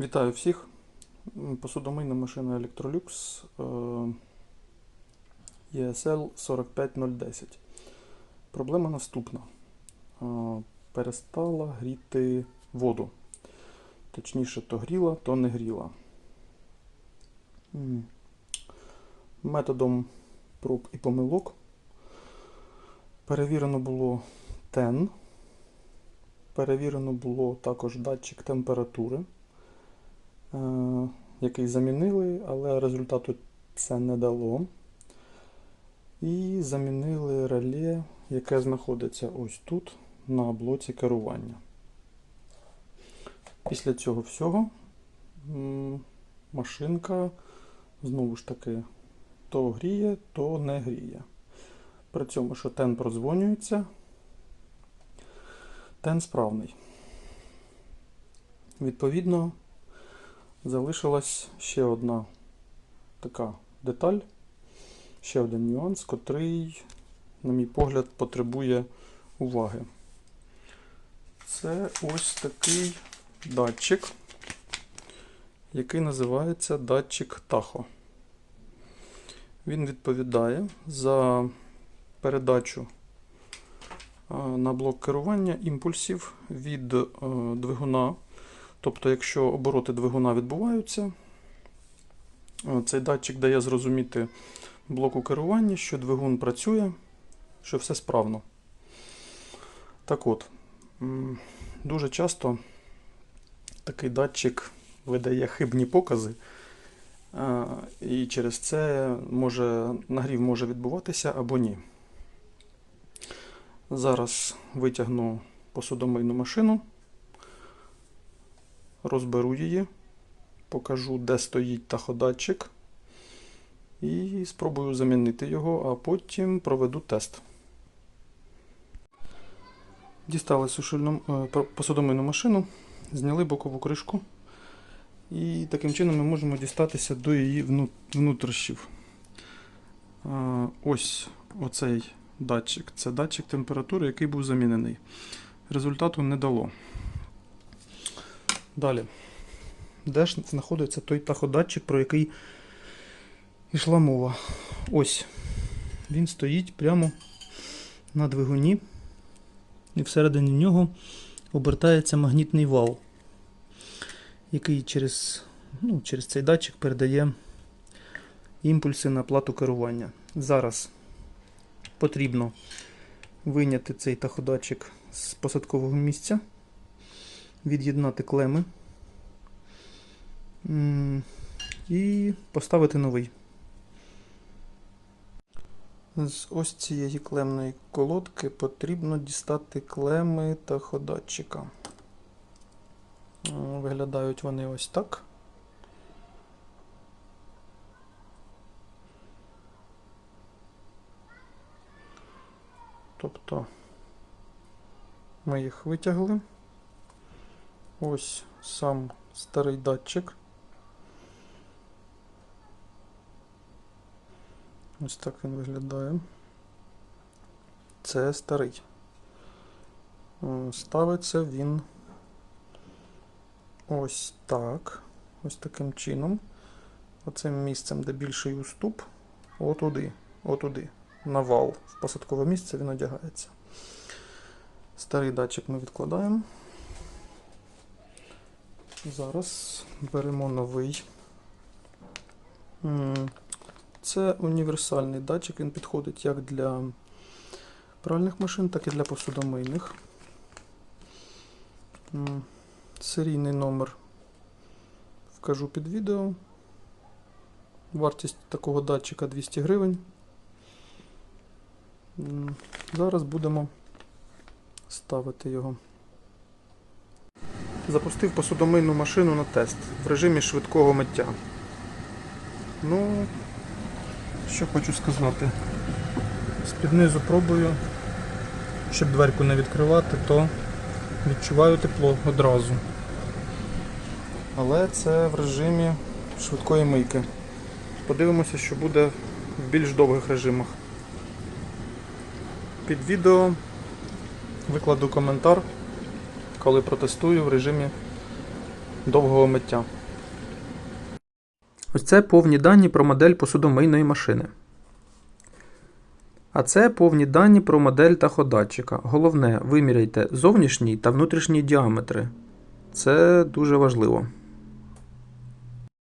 Вітаю всіх. Посудомийна машина Electrolux е, ESL 45010. Проблема наступна. Е, Перестала гріти воду. Точніше, то гріла, то не гріла. Методом проб і помилок перевірено було TEN. Перевірено було також датчик температури який замінили, але результату це не дало. І замінили реле, яке знаходиться ось тут, на блоці керування. Після цього всього машинка знову ж таки то гріє, то не гріє. При цьому, що тен продзвонюється, тен справний. Відповідно, залишилась ще одна така деталь, ще один нюанс, котрий, на мій погляд, потребує уваги. Це ось такий датчик, який називається датчик Tahoe. Він відповідає за передачу на блок керування імпульсів від е, двигуна. Тобто, якщо обороти двигуна відбуваються, е, цей датчик дає зрозуміти блоку керування, що двигун працює, що все справно. Так от, дуже часто такий датчик видає хибні покази, е, і через це може, нагрів може відбуватися або ні. Зараз витягну посудомийну машину розберу її, покажу, де стоїть таходатчик, і спробую замінити його, а потім проведу тест. Дістали сушильну, е, посудомийну машину, зняли бокову кришку. І таким чином ми можемо дістатися до її вну- внутрішнів. Е, Ось оцей датчик. Це датчик температури, який був замінений. Результату не дало. Далі. Де ж знаходиться той таходатчик, про який йшла мова? Ось. Він стоїть прямо на двигуні, і всередині нього обертається магнітний вал, який через, ну, через цей датчик передає імпульси на плату керування. Зараз потрібно вийняти цей таходатчик з посадкового місця від'єднати клеми і поставити новий. З ось цієї клемної колодки потрібно дістати клеми та ходатчика. Виглядають вони ось так. Тобто ми їх витягли. Ось сам старий датчик. Ось так він виглядає. Це старий. Е, Ставиться він ось так. Ось таким чином. Оцим місцем, де більший уступ, отуди, отуди. На вал. В посадкове місце він одягається. Старий датчик ми відкладаємо. Зараз беремо новий. Це універсальний датчик, він підходить як для пральних машин, так і для посудомийних. Серійний номер вкажу під відео. Вартість такого датчика 200 гривень. Зараз будемо ставити його. Запустив посудомийну машину на тест в режимі швидкого миття. Ну, що хочу сказати. З-під низу пробую, щоб дверку не відкривати, то відчуваю тепло одразу. Але це в режимі швидкої мийки. Подивимося, що буде в більш довгих режимах. Під відео викладу коментар коли протестую в режимі довгого миття. Ось це повні дані про модель посудомийної машини. А це повні дані про модель таходатчика. Головне, виміряйте зовнішній та внутрішній діаметри. Це дуже важливо.